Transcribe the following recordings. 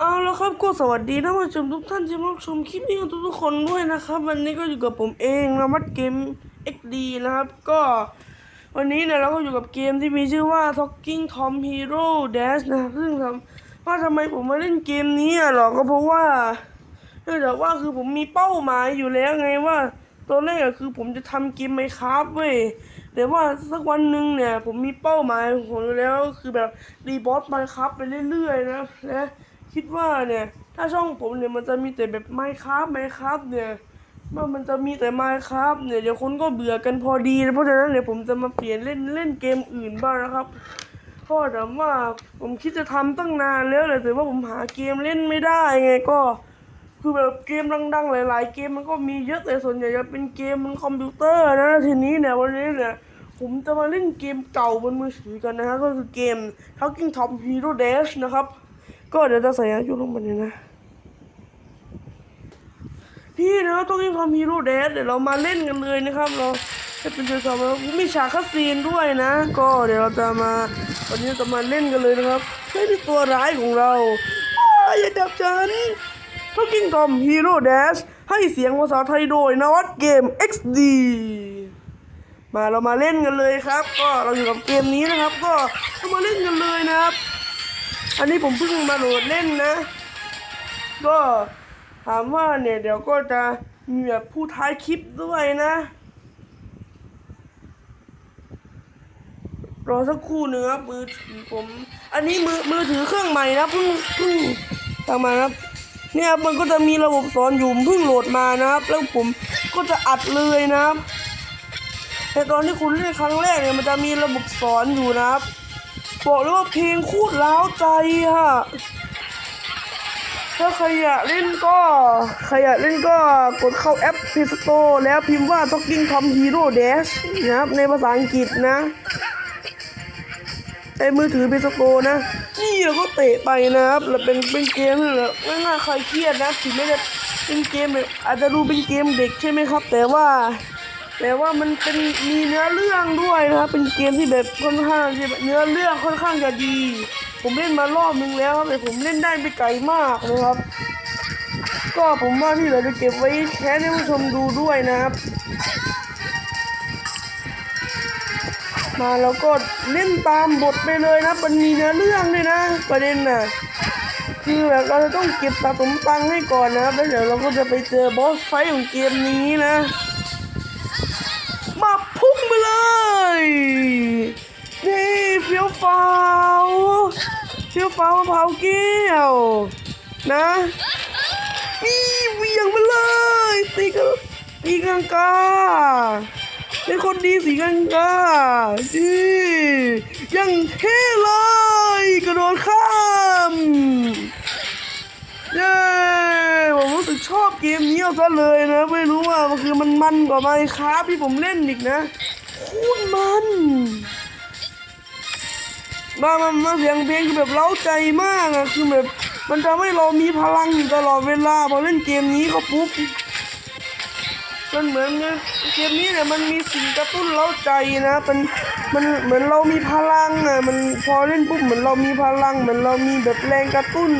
เอาล้วครับก็สวัสดีท่านผู้ชมทุกท่านที่มารับชมคลิปนี้กันทุกๆคนด้วยนะครับ วันนี้ก็อยู่กับผมเองนะมัดเกม XD นะครับ ก็ วันนี้เนี่ยเราก็อยู่กับเกมที่มีชื่อว่า Talking Tom Hero Dash นะครับซึ่งทำว่าทำไมผมมาเล่นเกมนี้อะหรอก็เพราะว่าเนื่องจากว่าคือผมมีเป้าหมายอยู่แล้วไงว่าตัวแรกอะคือผมจะทำเกมไมครับเว้ยแต่ว่าสักวันหนึ่งเนี่ย ผมมีเป้าหมายของผมอยู่แล้วคือแบบรีบอสไมครับไปเรื่อยๆนะและ คิดว่าเนี่ย ถ้าช่องผมเนี่ยมันจะมีแต่แบบไมครับไมครับเนี่ยว่ามันจะมีแต่ไมครับเนี่ยเดี๋ยวคนก็เบื่อกันพอดีเพราะฉะนั้นเนี่ยผมจะมาเปลี่ยนเล่นเล่นเกมอื่นบ้างนะครับก็แต่ว่าผมคิดจะทำตั้งนานแล้วแหละแต่ว่าผมหาเกมเล่นไม่ได้ไงก็คือแบบเกมดังๆ หลาย ๆ เกมมันก็มีเยอะแต่ส่วนใหญ่จะเป็นเกมบนคอมพิวเตอร์นะทีนี้เนี่ยวันนี้เนี่ยผมจะมาเล่นเกมเก่าบนมือถือกันนะฮะก็คือเกม Talking Tom Hero Dash นะครับ ก็เดี๋ยวจะใส่อายุลงไปเลยนะพี่นะต้องยิงความฮีโร่เดสเดี๋ยวเรามาเล่นกันเลยนะครับ เราจะเป็นเจ้าสาวแล้วมีฉากคัสซีนด้วยนะ ก็เดี๋ยวเราจะมาวันนี้จะมาเล่นกันเลยนะครับเฮ้ยนี่ตัวร้ายของเราอ้ย่าจับฉันต้องกิงทอมฮีโร่เดสให้เสียงภาษาไทยโดยนวัดเกม XD มาเรามาเล่นกันเลยครับ ก็เราอยู่กับเกมนี้นะครับ ก็เรามาเล่นกันเลยนะครับ อันนี้ผมเพิ่งมาโหลดเล่นนะ ก็ถามว่าเนี่ยเดี๋ยวก็จะมีแบบผู้ท้ายคลิปด้วยนะรอสักครู่หนึ่งครับมือถือผม อันนี้มือมือถือเครื่องใหม่นะเพิ่งเพิ่งทำมาครับ เนี่ยมันก็จะมีระบบสอนอยู่เพิ่งโหลดมานะครับ แล้วผมก็จะอัดเลยนะครับแต่ตอนที่คุณเล่นครั้งแรกเนี่ยมันจะมีระบบสอนอยู่นะครับ บอกเลยว่าเพลงคูดล้าวใจฮะถ้าใครอยากเล่นก็ใครอยากเล่นก็กดเข้าแอป Play Store แล้วพิมพ์ว่า Talking Tom Hero Dash นะครับในภาษาอังกฤษนะในมือถือ Play Store นะ นี่เราก็เตะไปนะครับแล้วเป็นเป็นเกมนี่แหละไม่น่าใครเครียดนะถึงไม่ได้เป็นเกมอาจจะดูเป็นเกมเด็กใช่ไหมครับ แต่ว่า แต่ว่ามันเป็นมีเนื้อเรื่องด้วยนะครับเป็นเกมที่แบบค่อนข้างเนื้อเรื่องค่อนข้างจะดี ผมเล่นมารอบนึงแล้วครับแต่ผมเล่นได้ไม่ไกลมากนะครับ ก็ผมว่าที่เราจะเก็บไว้แค่ให้ผู้ชมดูด้วยนะครับ มาแล้วก็เล่นตามบทไปเลยนะมันมีเนื้อเรื่องด้วยนะ ประเด็นน่ะคือแบบเราจะต้องเก็บสะสมตังค์ให้ก่อนนะครับแล้วเดี๋ยวเราก็จะไปเจอบอสไฟของเกมนี้นะ เฟี้าวเฟี้ยวฟ้าวมะพร้าวแก้วนะนี่เวียงไปเลยตีกันตีกังกาเป็นคนดีสีกังกานี่ยังเท่เลยกระโดดข้ามเย้ผมรู้สึกชอบเกมนี้เอาซะเลยนะ ไม่รู้ว่ามันคือมันมันกว่าไมค์ครับที่ผมเล่นอีกนะโคตรมัน มามามาเสียงเพลงคือแบบเล้าใจมากอะคือแบบ มันทำให้เรามีพลังอยู่ตลอดเวลาพอเล่นเกมนี้ก็ปุ๊บมันเหมือนเกมนี้เนี่ยมันมีสิ่งกระตุ้นเร้าใจนะมันมันเหมือนเรามีพลังอะมันพอเล่นปุ๊บเหมือนเรามีพลัง เหมือนเรามีแบบแรงกระตุ้น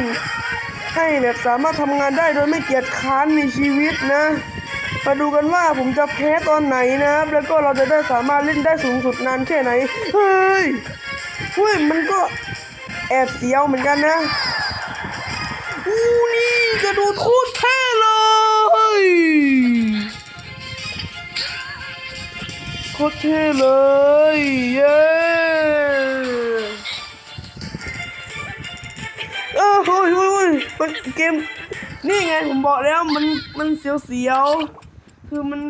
ให้แบบสามารถทำงานได้โดยไม่เกียจค้านในชีวิตนะมาดูกันว่าผมจะแพ้ตอนไหนนะครับ แล้วก็เราจะได้สามารถเล่นได้สูงสุดนานแค่ไหนเฮ้ย เฮ้ยมันก็แอบเสียวเหมือนกันนะอู้นี่กระโดดโคตรเท่เลยโคตรเท่เลยเย้เออโอ้ยโอ้ยโอ้ยมันเกมนี่ไงผมบอกแล้วมันมันเสียวๆคือมัน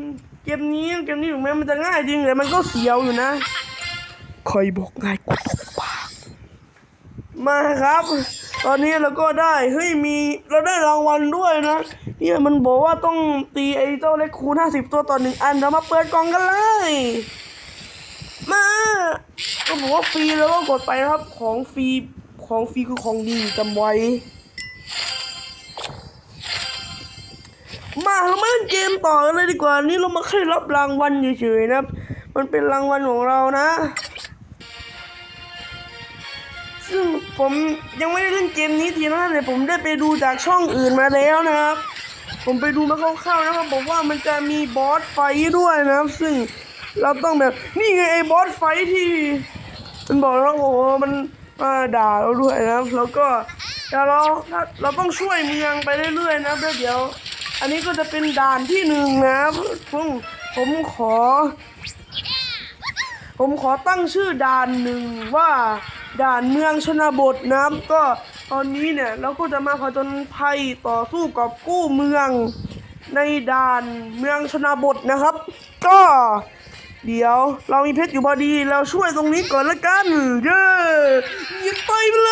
เกมนี้เกมนี้ถึงแม้มันจะง่ายจริงแต่มันก็เสียวอยู่นะ ใครบอกง่ายกูตบปากมาครับ ตอนนี้เราก็ได้เฮ้ยมีเราได้รางวัลด้วยนะเนี่ยมันบอกว่าต้องตีไอ้เจ้าเล็กคูณห้าสิบตัวต่อหนึ่งอันเรามาเปิดกล่องกันเลย มาก็บอกว่าฟรีแล้วก็กดไปนะครับของฟรีของฟรีคือของดีจำไว้ มาเรามาเล่นเกมต่อกันเลยดีกว่า นี่เรามาแค่รับรางวัลเฉยๆนะครับมันเป็นรางวัลของเรานะ ผมยังไม่ได้เล่นเกมนี้ทีนะแต่ผมได้ไปดูจากช่องอื่นมาแล้วนะครับ ผมไปดูมาคร่าวๆนะครับบอกว่ามันจะมีบอสไฟด้วยนะครับ ซึ่งเราต้องแบบนี่ไงไอ้บอสไฟที่ มันบอกแล้วโอ้มันมาด่าเราด้วยนะครับ แล้วก็เดี๋ยวเราเราต้องช่วยเมืองไปเรื่อยๆนะเดี๋ยว อันนี้ก็จะเป็นด่านที่หนึ่งนะครับผมผมขอ ผมขอตั้งชื่อด่านหนึ่งว่า ด่านเมืองชนบทนะครับก็ตอนนี้เนี่ยเราก็จะมาผจญภัยต่อสู้กับกู้เมืองในด่านเมืองชนบทนะครับ ก็ เดี๋ยวเรามีเพชรอยู่พอดีเราช่วยตรงนี้ก่อนละกัน เย้ยิงไปเล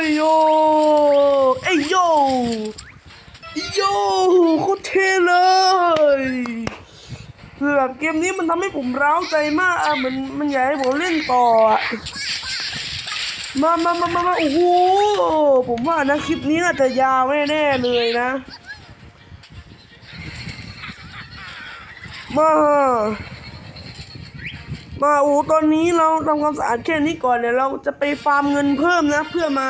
ยโยเอ้ยโยโยโคตรเท่เลยคือแบบเกมนี้มันทำให้ผมร้าวใจมากอะมันมันอยากให้ผมเล่นต่ออะ มามามามามาโอ้โห ผมว่านะคลิปนี้น่าจะยาวแน่ๆเลยนะ มา มาโอ้ตอนนี้เราทำความสะอาดแค่นี้ก่อนเดี๋ยวเราจะไปฟาร์มเงินเพิ่มนะ เพื่อมา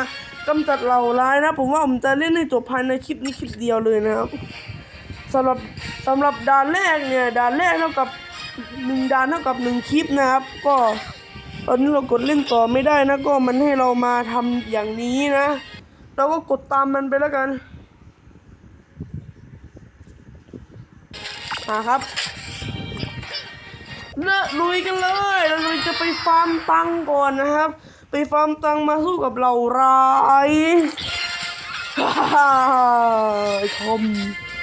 กำจัดเหล่าร้ายนะ ผมว่าผมจะเล่นให้จบภายในคลิปนี้คลิปเดียวเลยนะครับสำหรับสำหรับด่านแรกเนี่ยด่านแรกเท่ากับหนึ่งด่านเท่ากับหนึ่งคลิปนะครับ ก็ ตอนนี้เรากดเล่นต่อไม่ได้นะก็มันให้เรามาทำอย่างนี้นะ เราก็กดตามมันไปแล้วกันมาครับเลิกลุยกันเลยเราเลยจะไปฟาร์มตังก่อนนะครับ ไปฟาร์มตังมาสู้กับเหล่าร้ายฮ่าฮ่าทอม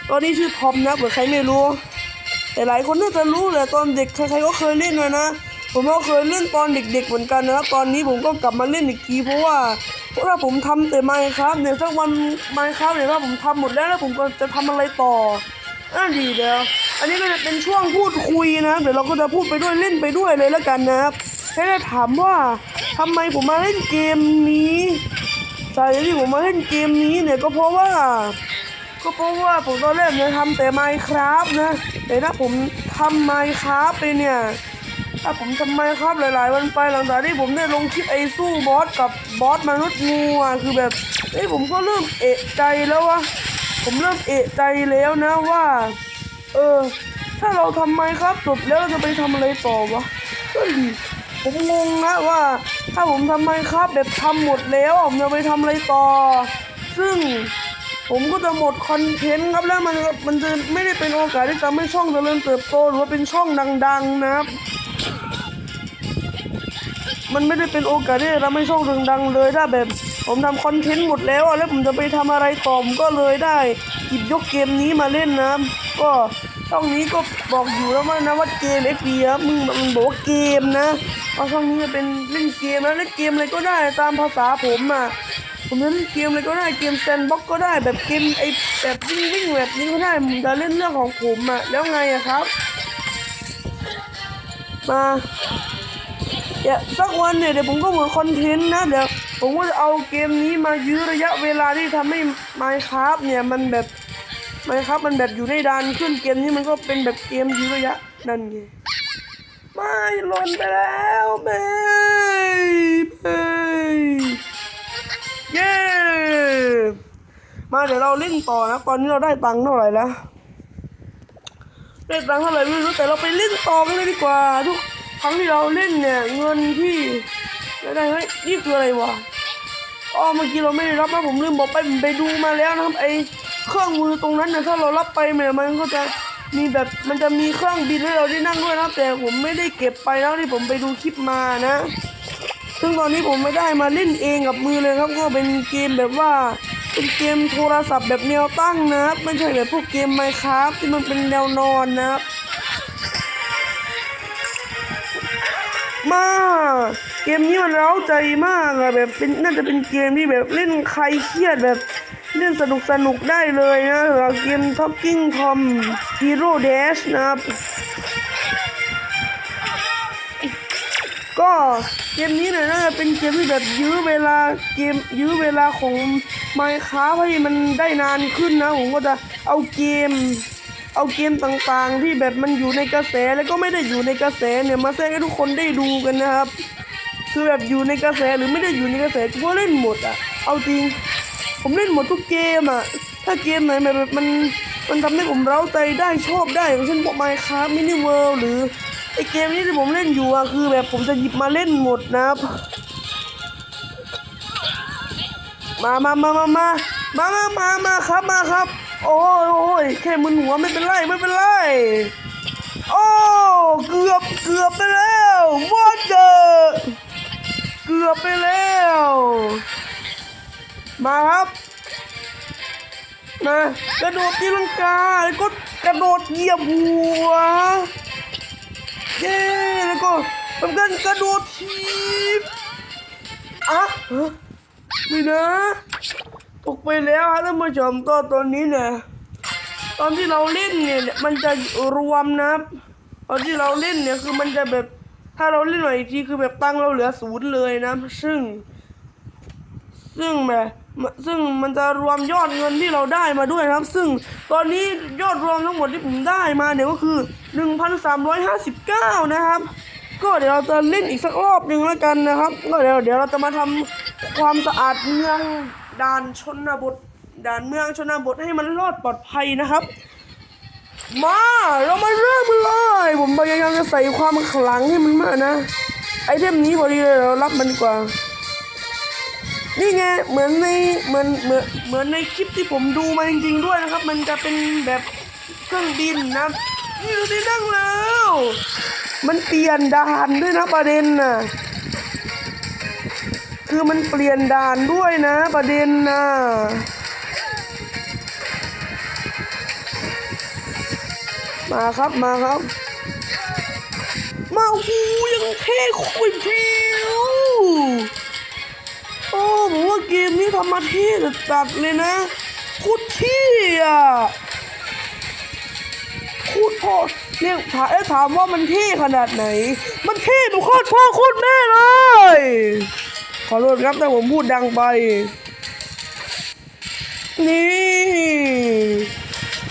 ตอนนี้ชื่อทอมนะเผื่อใครไม่รู้แต่หลายคนน่าจะรู้แหละตอนเด็กใครๆก็เคยเล่นนะนะ ผมก็เคยเล่นตอนเด็ก ๆ เหมือนกันนะครับ ตอนนี้ผมก็กลับมาเล่นอีกทีเพราะว่าเพราะว่าผมทำแต่ไมค์ครับเนี่ยสักวันไมค์ครับเนี่ยถ้าผมทำหมดแล้วแล้วผมก็จะทำอะไรต่ออ่าดีเดียวอันนี้ก็จะเป็นช่วงพูดคุยนะเดี๋ยวเราก็จะพูดไปด้วยเล่นไปด้วยเลยแล้วกันนะครับแค่จะถามว่าทำไมผมมาเล่นเกมนี้สาเหตุที่ผมมาเล่นเกมนี้เนี่ยก็เพราะว่า ก็เพราะว่าผมตอนแรกเนี่ยทำแต่ไมค์ครับนะแต่ถ้าผมทำไมค์ครับไปเนี่ย ถ้าผมทำไมครับหลาย ๆ วันไปหลังจากที่ผมได้ลงคลิปไอ้สู้บอสกับบอสมนุษย์งูอะคือแบบเอ้ยผมก็เริ่มเอะใจแล้ววะผมเริ่มเอะใจแล้วนะว่า เออ ถ้าเราทำไมครับจบแล้วเราจะไปทำอะไรต่อวะเฮ้ยผมงงนะว่า ถ้าผมทำไมครับแบบทำหมดแล้วผมจะไปทำอะไรต่อ ซึ่งผมก็จะหมดคอนเทนต์ครับแล้วมันมันจะไม่ได้เป็นโอกาสที่ทำให้ช่องจเจริญเติบโตหรือว่าเป็นช่องดัง ๆ นะครับ มันไม่ได้เป็นโอกาสที่จะทำให้ช่องดังๆเลยถ้าแบบผมทำคอนเทนต์หมดแล้วแล้วผมจะไปทำอะไรต่อมก็เลยได้หยิบยกเกมนี้มาเล่นนะก็ช่องนี้ก็บอกอยู่แล้วว่านะว่าเกมเอ็กดีครับมึงมึงบอกว่าเกมนะเพราะช่องนี้จะเป็นเล่นเกมแล้วเล่นเกมอะไรก็ได้ตามภาษาผมอะผมเล่นเกมอะไรก็ได้เกมแซนบ็อกก็ได้แบบเกมไอแบบวิ่งวิ่งแบบนี้ก็ได้ผมจะเล่นเรื่องของผมอะแล้วไงอะครับ มา ดี๋ยวสักวันเนี่ยเดี๋ยวผมก็เหมือนคอนเทนต์นะเดี๋ยวผมก็จะเอาเกมนี้มายื้อระยะเวลาที่ทำให้ Minecraft เนี่ยมันแบบ Minecraft มันแบบอยู่ในดานขึ้นเกมนี้มันก็เป็นแบบเกมยื้อระยะนั่นไงไม่หล่นไปแล้วเบยเบยเย้มาเดี๋ยวเราเล่นต่อนะตอนนี้เราได้ตังค์เท่าไหร่แล้วได้ตังค์เท่าไหร่ไม่รู้แต่เราไปเล่นต่อกันเลยดีกว่าทุกค ครั้งที่เราเล่นเนี่ยเงินที่ได้ได้เฮ้ยนี่คืออะไรวะอ๋อเมื่อกี้เราไม่ได้รับนะผมลืมบอกไปผมไปดูมาแล้วนะครับไอเครื่องมือตรงนั้นเนี่ยถ้าเรารับไปเนี่ยมันก็จะมีแบบมันจะมีเครื่องบินให้เราได้นั่งด้วยนะแต่ผมไม่ได้เก็บไปแล้วที่ผมไปดูคลิปมานะ ซึ่งตอนนี้ผมไม่ได้มาเล่นเองกับมือเลยครับก็เป็นเกมแบบว่าเป็นเกมโทรศัพท์แบบแนวตั้งนะครับไม่ใช่แบบพวกเกมไมค์ครับที่มันเป็นแนวนอนนะครับ มาก เกมนี้มันเร้าใจมากอะแบบเป็นน่าจะเป็นเกมที่แบบเล่นใครเครียดแบบเล่นสนุกสนุกได้เลยนะสำหรับเกม Talking Tom Hero Dash นะครับ ก็เกมนี้เนี่ยน่าจะเป็นเกมที่แบบยื้อเวลาเกมยื้อเวลาของ Minecraft ให้มันได้นานขึ้นนะ ผมก็จะเอาเกม เอาเกมต่างๆ ที่แบบมันอยู่ในกระแสแล้วก็ไม่ได้อยู่ในกระแสเนี่ยมาแสดงให้ทุกคนได้ดูกันนะครับ คือแบบอยู่ในกระแสหรือไม่ได้อยู่ในกระแสก็เล่นหมดอะ เอาจริง ผมเล่นหมดทุกเกมอะ ถ้าเกมไหนแบบมันมันทำให้ผมเร้าใจได้ชอบได้อย่างเช่นพวกไมค์ครับมินิเวิลหรือไอเกมนี้ที่ผมเล่นอยู่อะคือแบบผมจะหยิบมาเล่นหมดนะครับมามามามามามามามามาครับมาครับ โอ้ยโอ้ยแค่มึนหัวไม่เป็นไรไม่เป็นไร โอ้เกือบเกือบไปแล้ววอเตอร์เกือบไปแล้ว มาครับมากระโดดตีลังกาแล้วก็กระโดดเหยียบหัวเย้แล้วก็ทำการกระโดดทีบอะไม่นะ กไปแล้วฮะท่านผู้ชมก็ตอนนี้เนี่ยตอนที่เราเล่นเนี่ยมันจะรวมนะครับตอนที่เราเล่นเนี่ยคือมันจะแบบถ้าเราเล่นหน่อยทีคือแบบตั้งเราเหลือศูนย์เลยนะ ซึ่ง ซึ่งแบบซึ่งมันจะรวมยอดเงินที่เราได้มาด้วยนะครับ ซึ่งตอนนี้ยอดรวมทั้งหมดที่ผมได้มาเนี่ยก็คือ 1,359 นะครับ ก็เดี๋ยวเราจะเล่นอีกสักรอบหนึ่งแล้วกันนะครับ ก็เดี๋ยวเดี๋ยวเราจะมาทำความสะอาดเมือง ด่านชนบทด่านเมืองชนบทให้มันรอดปลอดภัยนะครับ มาเรามาเริ่มกันเลย ผมพยายามจะใส่ความขลังให้มันมากนะ ไอเทมนี้พอดีเลยเรารับมันดีกว่า นี่ไงเหมือนในเหมือนเหมือนเหมือนในคลิปที่ผมดูมาจริงๆด้วยนะครับ มันจะเป็นแบบเครื่องบินนะนี่ดูที่นั่งแล้ว มันเปลี่ยนด่านด้วยนะประเด็นน่ะ คือมันเปลี่ยนด่านด้วยนะ ประเด็นน่ะมาครับมาครับ มาหูยังเท่คุยพิวโอ้ผมว่าเกมนี้ทำมาเท่จัดเลยนะคุดเที่อะคุดพ่อเรียกถามเอ้ยถามว่ามันเท่ขนาดไหน มันเท่แบบโคตรพ่อโคตรแม่เลย ขอโทษครับแต่ผมพูดดังไป นี่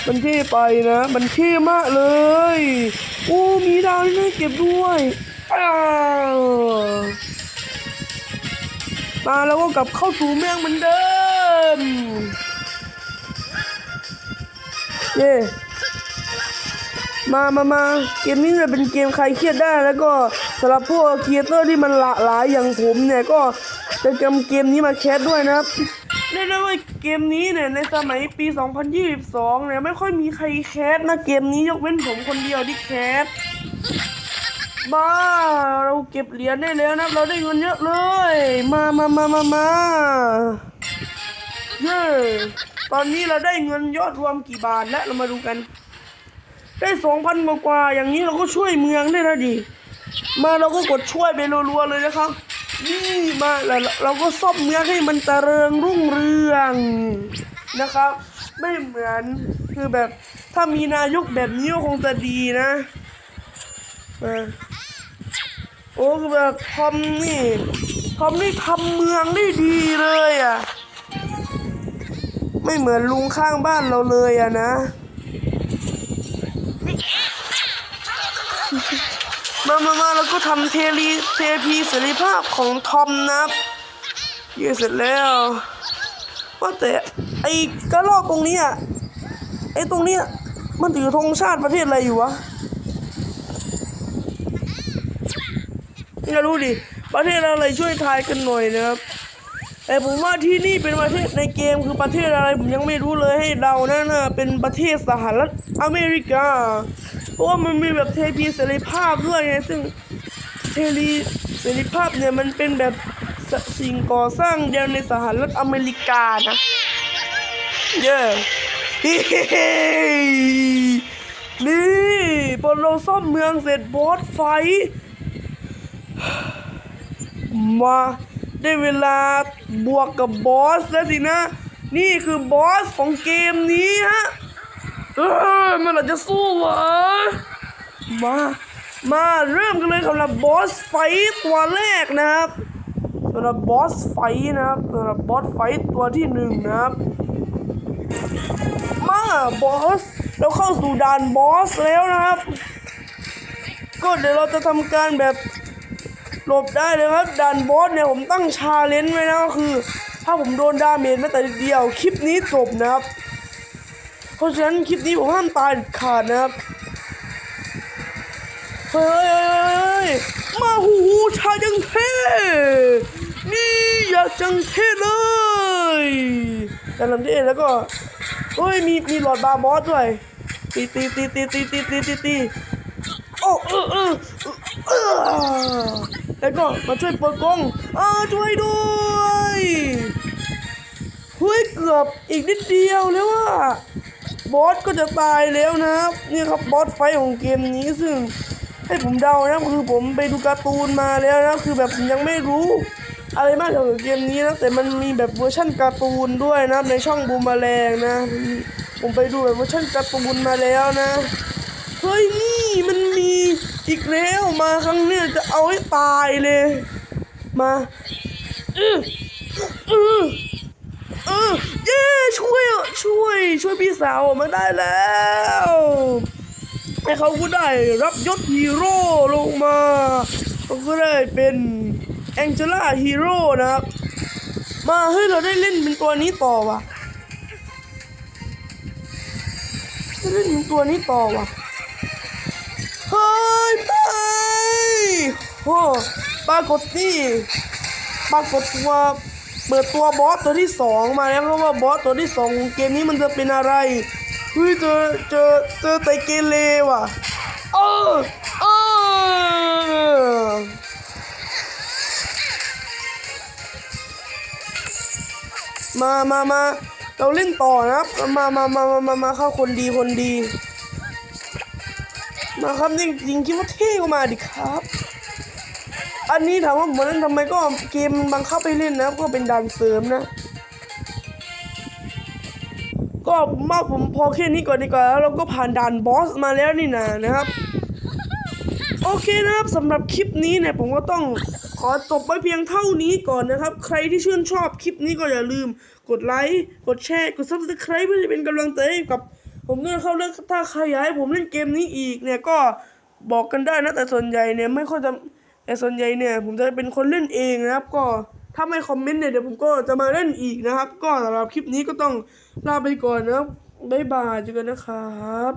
มันเท่ไปนะ มันเท่มากเลย โอ้มีดาวให้เก็บด้วยอ้าวมาแล้วก็กลับเข้าสู่เมืองเหมือนเดิม เย่มามามาเกมนี้จะเป็นเกมใครเครียดได้แล้วก็ สำหรับพวกครีเอเตอร์ที่มันหลากหลายอย่างผมเนี่ยก็จะจำเกมนี้มาแคสด้วยนะครับเรียกได้ว่าเกมนี้เนี่ยในสมัยปี 2022 เนี่ยไม่ค่อยมีใครแคสนะเกมนี้ยกเว้นผมคนเดียวที่แคสบ้าเราเก็บเหรียญได้แล้วนะเราได้เงินเยอะเลย มามามามามาเย้ตอนนี้เราได้เงินยอดรวมกี่บาทแล้วเรามาดูกัน ได้สองพันกว่าอย่างนี้เราก็ช่วยเมืองได้แล้วดิ มาเราก็กดช่วยไปรัวๆเลยนะครับ นี่มาเราเราก็ซ่อมเมืองให้มันเจริญรุ่งเรืองนะครับ ไม่เหมือนคือแบบถ้ามีนายกแบบนี้ก็คงจะดีนะมาโอ้คือแบบทอมนี่ทอมนี่ทำเมืองได้ดีเลยอะ ไม่เหมือนลุงข้างบ้านเราเลยอะนะ มามามาแล้วก็ทำเทลีเทพีเสรีภาพของทอมนับเย่เสร็จแล้ว ว่าแต่ไอ้กระรอกตรงนี้อะ ไอ้ตรงนี้มันถือธงชาติประเทศอะไรอยู่วะไม่รู้ดิ ประเทศอะไรช่วยทายกันหน่อยนะครับแต่ผมว่าที่นี่เป็นประเทศในเกมคือประเทศอะไรผมยังไม่รู้เลยให้เดานะนะเป็นประเทศสหรัฐอเมริกา เพราะว่ามันมีแบบเทพีเสรีภาพด้วยไงซึ่งเทรีเสรีภาพเนี่ยมันเป็นแบบสสิ่งก่อสร้างเดียวในสหรัฐอเมริกานะเย้นี่พอเราซ่อมเมืองเสร็จบอสไฟ มาได้เวลาบวกกับบอสแล้วสินะ นี่คือบอสของเกมนี้ฮะ เออมันเราจะสู้เหรอมา มาเริ่มกันเลยสำหรับบอสไฟตัวแรกนะครับสำหรับบอสไฟนะครับสำหรับบอสไฟตัวที่หนึ่งนะครับ มาบอสเราเข้าสู่ด่านบอสแล้วนะครับ ก็เดี๋ยวเราจะทำการแบบหลบได้เลยครับด่านบอสเนี่ยผมตั้งชาเลนจ์ไว้นะก็คือ ถ้าผมโดนดาเมจแม้แต่เดียวคลิปนี้จบนะครับ เพราะฉะนั้นคลิปนี้ผมห้ามตายขาดนะครับ เฮ้ย มาหูหูชาจังเท่นี่อยากจังเท่เลยแต่ลำที่เอแล้วก็เฮ้ยมีมีหลอดบาร์บอสด้วย ตีตีตีตีตีตีตีตีตีโอ้เออเออเออแล้วก็มาช่วยเปิดกองอ่าช่วยด้วยเฮ้ยเกือบอีกนิดเดียวแล้วว่า บอสก็จะตายแล้วนะครับนี่ครับบอสไฟของเกมนี้ซึ่งให้ผมเดานะคือผมไปดูการ์ตูนมาแล้วนะคือแบบผมยังไม่รู้ อะไรมากเกี่ยวกับเกมนี้นะแต่มันมีแบบเวอร์ชั่นการ์ตูนด้วยนะในช่องบูมแมลงนะ ผมไปดูแบบเวอร์ชันการ์ตูนมาแล้วนะเฮ้ยนี่มันมีอีกแล้วมาครั้งนี้จะเอาให้ตายเลย มาอื้ออ เออเย้ช่วยอะ ช่วยพี่สาวมาได้แล้วให้เขาก็ได้รับยศฮีโร่ลงมาเขาก็ได้เป็นแองเจล่าฮีโร่นะครับ มาเฮ้ยเราได้เล่นเป็นตัวนี้ต่อว่ะเล่นเป็นตัวนี้ต่อว่ะเฮ้ยไปโอ้ปรากฏนี่ปรากฏตัว เปิดตัวบอสตัวที่สองมาแล้วเพราะว่าบอสตัวที่สองของเกมนี้มันจะเป็นอะไรเฮ้ยเจอเจอเจอไตเกเรว่ะเออเออมามามาเราเล่นต่อนะครับ มามามามามามาเข้าคนดีคนดี มาครับจริงจริงคิดว่าเท่ก็มาดิครับ อันนี้ถามว่าผมเล่นทำไมก็เกมบังคับให้เล่นนะก็เป็นด่านเสริมนะ ก็มาผมพอแค่นี้ก่อนดีกว่าแล้วเราก็ผ่านด่านบอสมาแล้วนี่นะนะครับ โอเคนะครับสำหรับคลิปนี้เนี่ยผมก็ต้องขอจบไว้เพียงเท่านี้ก่อนนะครับ ใครที่ชื่นชอบคลิปนี้ก็อย่าลืม กดไลค์กดแชร์กด subscribe เพื่อจะเป็นกำลังใจให้กับ ผมด้วยเข้าเรื่องถ้าใครอยากให้ผมเล่นเกมนี้อีกเนี่ยก็บอกกันได้นะแต่ส่วนใหญ่เนี่ยไม่ค่อยจะ แต่ส่วนใหญ่เนี่ยผมจะเป็นคนเล่นเองนะครับ ก็ถ้าไม่คอมเมนต์เนี่ยเดี๋ยวผมก็จะมาเล่นอีกนะครับ ก็สำหรับคลิปนี้ก็ต้องลาไปก่อนนะครับบ๊ายบายเจอกันนะครับ